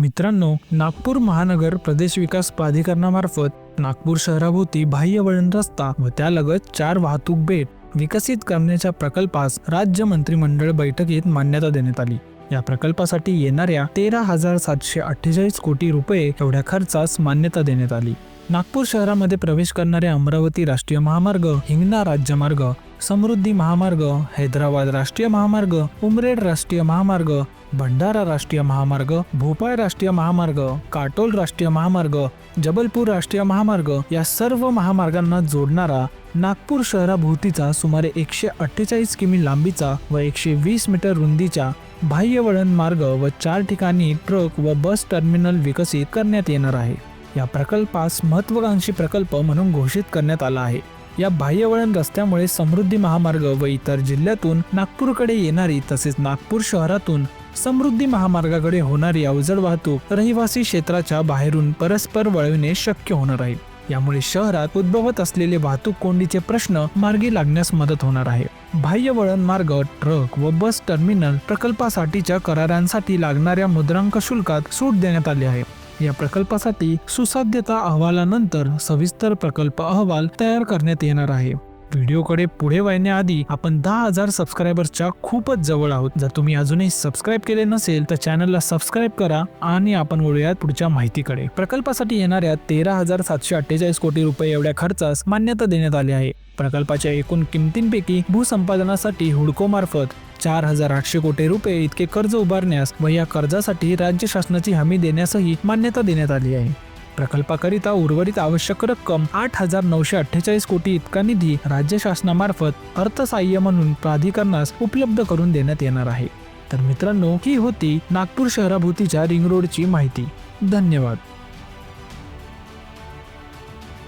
मित्रांनो नागपूर महानगर प्रदेश विकास प्राधिकरणामार्फत नागपूर शहराभोवती बाह्य वळण रस्ता व त्यालगत चार वाहतूक बेट विकसित करण्याच्या प्रकल्पास राज्य मंत्रिमंडळ बैठकीत मान्यता देण्यात आली. या प्रकल्पासाठी येणाऱ्या तेरा हजार सातशे अठ्ठेचाळीस कोटी रुपये एवढ्या खर्चास मान्यता देण्यात आली. नागपूर शहरामध्ये प्रवेश करणारे अमरावती राष्ट्रीय महामार्ग हिंगणा राज्यमार्ग समृद्धी महामार्ग हैदराबाद राष्ट्रीय महामार्ग उमरेड राष्ट्रीय महामार्ग भंडारा राष्ट्रीय महामार्ग भोपाळ राष्ट्रीय महामार्ग काटोल राष्ट्रीय महामार्ग जबलपूर राष्ट्रीय महामार्ग या सर्व महामार्गांना जोडणारा नागपूर शहराभोवतीचा सुमारे एकशे अठ्ठेचाळीस किमी लांबीचा व एकशे वीस मीटर रुंदीचा बाह्यवळण मार्ग व चार ठिकाणी ट्रक व बस टर्मिनल विकसित करण्यात येणार आहे. या प्रकल्पास महत्वाकांक्षी प्रकल्प म्हणून घोषित करण्यात आला आहे. या बाह्यवळण रस्त्यामुळे समृद्धी महामार्ग व इतर जिल्ह्यातून नागपूरकडे येणारी तसेच नागपूर शहरातून समृद्धी महामार्गाकडे होणारी अवजड वाहतूक रहिवासी क्षेत्राच्या बाहेरून परस्पर वळविणे शक्य होणार आहे. यामुळे शहरात उद्भवत असलेले वाहतूक कोंडीचे प्रश्न मार्गी लागण्यास मदत होणार आहे. बाह्य वळण मार्ग ट्रक व बस टर्मिनल प्रकल्पासाठीच्या करारांसाठी लागणाऱ्या मुद्रांक शुल्कात सूट देण्यात आली आहे. या प्रकल्पासाठी सुसाध्यता अहवालानंतर सविस्तर प्रकल्प अहवाल तयार करण्यात येणार आहे. व्हिडिओकडे पुढे वळण्याआधी आपण दहा हजार सबस्क्रायबर्सच्या खूपच जवळ आहोत. जर तुम्ही अजूनही सबस्क्राईब केले नसेल तर चॅनलला सबस्क्राईब करा आणि आपण वळूयात पुढच्या माहितीकडे. प्रकल्पासाठी येणाऱ्या तेरा हजार सातशे अठ्ठेचाळीस कोटी रुपये एवढ्या खर्चास मान्यता देण्यात आली आहे. प्रकल्पाच्या एकूण किमतींपैकी भूसंपादनासाठी हुडको मार्फत चार हजार आठशे कोटी रुपये इतके कर्ज उभारण्यास व या कर्जासाठी राज्य शासनाची हमी देण्यासही मान्यता देण्यात आली आहे. प्रकल्पाकरिता उर्वरित आवश्यक रक्कम आठ हजार नऊशे अठ्ठेचाळीस कोटी इतका निधी राज्य शासनामार्फत अर्थसहाय्य म्हणून प्राधिकरणास उपलब्ध करून देण्यात येणार आहे. तर मित्रांनो ही होती नागपूर शहराभोवतीच्या रिंग रोडची माहिती. धन्यवाद.